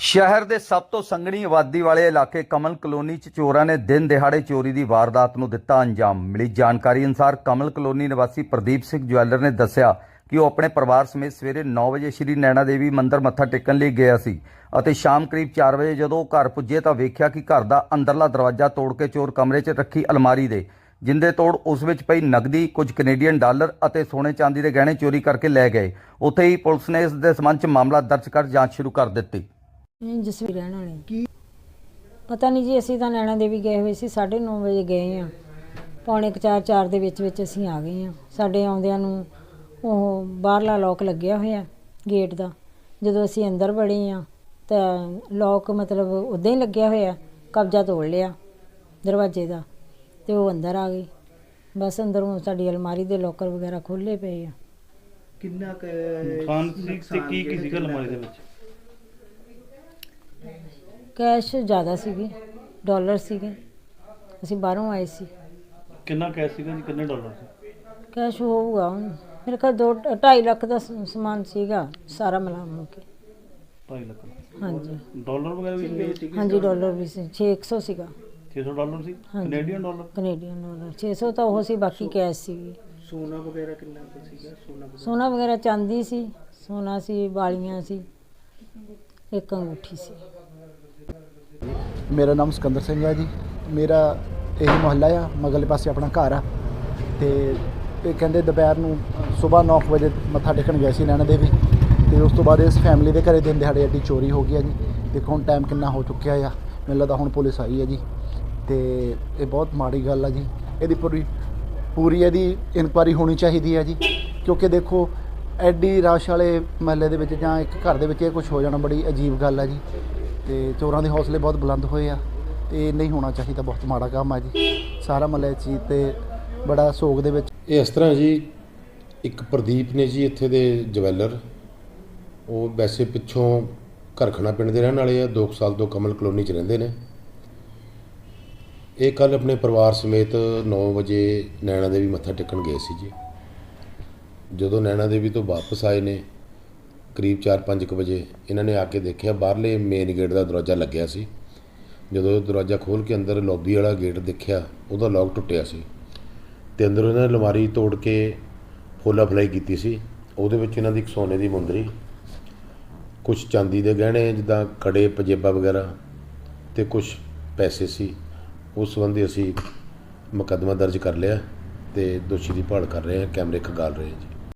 ਸ਼ਹਿਰ ਦੇ ਸਭ ਤੋਂ ਸੰਘਣੀ ਆਬਾਦੀ ਵਾਲੇ ਇਲਾਕੇ ਕਮਲ ਕਲੋਨੀ 'ਚ ਚੋਰਾਂ ਨੇ ਦਿਨ ਦਿਹਾੜੇ ਚੋਰੀ ਦੀ ਵਾਰਦਾਤ ਨੂੰ ਦਿੱਤਾ ਅੰਜਾਮ। ਮਿਲੀ ਜਾਣਕਾਰੀ ਅਨੁਸਾਰ ਕਮਲ ਕਲੋਨੀ ਨਿਵਾਸੀ ਪ੍ਰਦੀਪ ਸਿੰਘ ਜਵੈਲਰ ਨੇ ਦੱਸਿਆ ਕਿ ਉਹ ਆਪਣੇ ਪਰਿਵਾਰ ਸਮੇਤ ਸਵੇਰੇ 9 ਵਜੇ ਸ਼੍ਰੀ ਨੈਣਾ ਦੇਵੀ ਮੰਦਿਰ ਮੱਥਾ ਟੇਕਣ ਲਈ ਗਿਆ ਸੀ ਅਤੇ ਸ਼ਾਮ ਕਰੀਬ 4 ਵਜੇ ਜਦੋਂ ਉਹ ਘਰ ਪੁੱਜੇ ਤਾਂ ਵੇਖਿਆ ਕਿ ਘਰ ਦਾ ਅੰਦਰਲਾ ਦਰਵਾਜ਼ਾ ਤੋੜ ਕੇ ਚੋਰ ਕਮਰੇ 'ਚ ਰੱਖੀ ਅਲਮਾਰੀ ਦੇ, ਜਿੰਦੇ ਤੋੜ ਉਸ ਵਿੱਚ ਪਈ ਨਕਦੀ, ਕੁਝ ਕੈਨੇਡੀਅਨ ਡਾਲਰ ਅਤੇ ਸੋਨੇ ਚਾਂਦੀ ਦੇ ਗਹਿਣੇ ਚੋਰੀ ਕਰਕੇ ਲੈ ਗਏ। ਉੱਥੇ ਹੀ ਪੁਲਿਸ ਨੇ ਇਸ ਦੇ ਸੰਬੰਧ 'ਚ ਮਾਮਲਾ ਦਰਜ ਕਰ ਜਾਂਚ ਸ਼ੁਰੂ ਕਰ ਦਿੱਤੀ। ਇਹ ਜਸਵੀਰ ਰਹਿਣ ਵਾਲੇ ਕੀ ਪਤਾ ਨਹੀਂ ਜੀ ਅਸੀਂ ਤਾਂ ਨੈਣਾ ਦੇਵੀ ਗਏ ਹੋਏ ਸੀ 9:30 ਵਜੇ ਗਏ ਆ। ਪੌਣੇ 4 4 ਦੇ ਵਿੱਚ ਵਿੱਚ ਅਸੀਂ ਆ ਗਏ ਆ। ਸਾਡੇ ਆਉਂਦਿਆਂ ਨੂੰ ਉਹ ਬਾਹਰਲਾ ਲੋਕ ਲੱਗਿਆ ਹੋਇਆ ਗੇਟ ਦਾ। ਜਦੋਂ ਅਸੀਂ ਅੰਦਰ ਵੜੇ ਆ ਤਾਂ ਲੋਕ ਮਤਲਬ ਉਦਾਂ ਹੀ ਲੱਗਿਆ ਹੋਇਆ ਕਬਜ਼ਾ ਤੋੜ ਲਿਆ ਦਰਵਾਜ਼ੇ ਦਾ ਤੇ ਉਹ ਅੰਦਰ ਆ ਗਈ। ਬਸ ਅੰਦਰੋਂ ਸਾਡੀ ਅਲਮਾਰੀ ਦੇ ਲੋਕਰ ਵਗੈਰਾ ਖੋਲੇ ਪਏ ਆ। ਕਿੰਨਾ ਕੁ ਨੁਕਸਾਨ ਸੀ ਤੇ ਕੀ ਕੀ ਸੀਗਾ ਅਲਮਾਰੀ ਦੇ ਵਿੱਚ? ਕੈਸ਼ ਜ਼ਿਆਦਾ ਸੀਗੇ ਡਾਲਰ ਸੀਗੇ। ਅਸੀਂ ਬਾਹਰੋਂ ਆਏ ਸੀ। ਕਿੰਨਾ ਕੈਸ਼ ਸੀਗਾ ਜੀ ਕਿੰਨੇ ਡਾਲਰ ਸੀ? ਕੈਸ਼ ਹੋਊਗਾ ਹੁਣ। ਮੇਰੇ ਕੋਲ ਦੋ 2.5 ਲੱਖ ਦਾ ਸ- ਸਮਾਨ ਸੀਗਾ ਸਾਰਾ ਮਿਲਾ ਮੁਲ ਕੇ। 2.5 ਲੱਖ ਹਾਂਜੀ। ਡਾਲਰ ਵਗੈਰਾ ਵੀ ਸੀਗੇ? ਸੀਗੇ ਹਾਂਜੀ ਡਾਲਰ ਵੀ ਸੀ। 600 ਸੀਗਾ। 600 ਡਾਲਰ ਸੀ? ਹਾਂਜੀ। Canadian dollar? Canadian dollar. 600 ਤਾਂ ਉਹ ਸੀ ਬਾਕੀ ਕੈਸ਼ ਸੀ ਸੋਨਾ ਵਗੈਰਾ ਕਿੰਨਾ ਕੁ ਸੀਗਾ? ਸੋਨਾ ਵਗੈਰਾ? ਸੋਨਾ ਵਗੈਰਾ ਚਾਂਦੀ ਸੀ। ਸੋਨਾ ਸੀ ਵਾਲੀਆਂ ਸੀ। ਇੱਕ ਅੰਗੂਠੀ ਸੀ। ਮੇਰਾ ਨਾਮ ਸਿਕੰਦਰ ਸਿੰਘ ਹੈ ਜੀ। ਮੇਰਾ ਇਹ ਮੁਹੱਲਾ ਆ ਮਗਲੇ ਪਾਸੇ ਆਪਣਾ ਘਰ ਆ। ਤੇ ਇਹ ਕਹਿੰਦੇ ਦੁਪਹਿਰ ਨੂੰ ਸਵੇਰ 9 ਵਜੇ ਮੱਥਾ ਟੇਕਣ ਗਏ ਸੀ ਨੈਣਾ ਦੇਵੀ। ਤੇ ਉਸ ਤੋਂ ਬਾਅਦ ਇਸ ਫੈਮਿਲੀ ਦੇ ਘਰੇ ਦਿਨ ਦਿਹਾੜੇ ਅੱਡੀ ਚੋਰੀ ਹੋ ਗਈ ਆ ਜੀ। ਦੇਖੋ ਹੁਣ ਟਾਈਮ ਕਿੰਨਾ ਹੋ ਚੁੱਕਿਆ ਆ। ਮੈਨੂੰ ਲੱਗਦਾ ਹੁਣ ਪੁਲਿਸ ਆਈ ਹੈ ਜੀ। ਤੇ ਇਹ ਬਹੁਤ ਮਾੜੀ ਗੱਲ ਆ ਜੀ। ਇਹਦੀ ਪੂਰੀ ਪੂਰੀ ਇਹਦੀ ਇਨਕੁਆਰੀ ਹੋਣੀ ਚਾਹੀਦੀ ਹੈ ਜੀ। ਕਿਉਂਕਿ ਦੇਖੋ, ਐਡੀ ਰਸ਼ ਵਾਲੇ ਮਹੱਲੇ ਦੇ ਵਿੱਚ ਜਾਂ ਇੱਕ ਘਰ ਦੇ ਵਿੱਚ ਇਹ ਕੁਝ ਹੋ ਜਾਣਾ ਬੜੀ ਅਜੀਬ ਗੱਲ ਆ ਜੀ। ਤੇ ਚੋਰਾਂ ਦੇ ਹੌਸਲੇ ਬਹੁਤ ਬੁਲੰਦ ਹੋਏ ਆ ਤੇ ਇਹ ਨਹੀਂ ਹੋਣਾ ਚਾਹੀਦਾ ਬਹੁਤ ਮਾੜਾ ਕੰਮ ਆ ਜੀ। ਸਾਰਾ ਮਹੱਲੇ ਚੀਜ਼ ਤੇ ਬੜਾ ਸੋਗ ਦੇ ਵਿੱਚ ਇਹ ਇਸ ਤਰ੍ਹਾਂ ਜੀ, ਇੱਕ ਪ੍ਰਦੀਪ ਨੇ ਜੀ ਇੱਥੇ ਦੇ ਜਵੈਲਰ, ਉਹ ਵੈਸੇ ਪਿੱਛੋਂ ਘਰਖਣਾ ਪਿੰਡ ਦੇ ਰਹਿਣ ਵਾਲੇ ਆ 2 ਸਾਲ ਤੋਂ ਕਮਲ ਕਲੋਨੀ 'ਚ ਰਹਿੰਦੇ ਨੇ। ਇਹ ਕੱਲ ਆਪਣੇ ਪਰਿਵਾਰ ਸਮੇਤ 9 ਵਜੇ ਨੈਣਾ ਦੇਵੀ ਮੱਥਾ ਟੇਕਣ ਗਏ ਸੀ ਜੀ। ਜਦੋਂ ਨੈਣਾ ਦੇਵੀ ਤੋਂ ਵਾਪਸ ਆਏ ਨੇ ਕਰੀਬ 4-5 ਵਜੇ ਇਹਨਾਂ ਨੇ ਆ ਕੇ ਦੇਖਿਆ, ਬਾਹਰਲੇ ਮੇਨ ਗੇਟ ਦਾ ਦਰਵਾਜ਼ਾ ਲੱਗਿਆ ਸੀ। ਜਦੋਂ ਦਰਵਾਜ਼ਾ ਖੋਲ੍ਹ ਕੇ ਅੰਦਰ ਲੌਬੀ ਵਾਲਾ ਗੇਟ ਦੇਖਿਆ, ਉਹਦਾ ਲੌਕ ਟੁੱਟਿਆ ਸੀ ਤੇ ਅੰਦਰ ਇਹਨਾਂ ਨੇ ਅਲਮਾਰੀ ਤੋੜ ਕੇ ਫੋਲਾ ਫਲਾਈ ਕੀਤੀ ਸੀ। ਉਹਦੇ ਵਿੱਚ ਇਹਨਾਂ ਦੀ ਇੱਕ ਸੋਨੇ ਦੀ ਮੁੰਦਰੀ ਕੁਝ ਚਾਂਦੀ ਦੇ ਗਹਿਣੇ, ਜਿੱਦਾਂ ਕੜੇ ਪਜੇਬਾ ਵਗੈਰਾ ਤੇ ਕੁਝ ਪੈਸੇ ਸੀ। ਉਸ ਸੰਬੰਧੀ ਅਸੀਂ ਮੁਕੱਦਮਾ ਦਰਜ ਕਰ ਲਿਆ ਤੇ ਦੋਸ਼ੀ ਦੀ ਭਾਲ ਕਰ ਰਹੇ ਹਾਂ, ਕੈਮਰੇ ਖਗਾਲ ਰਹੇ ਹਾਂ ਜੀ।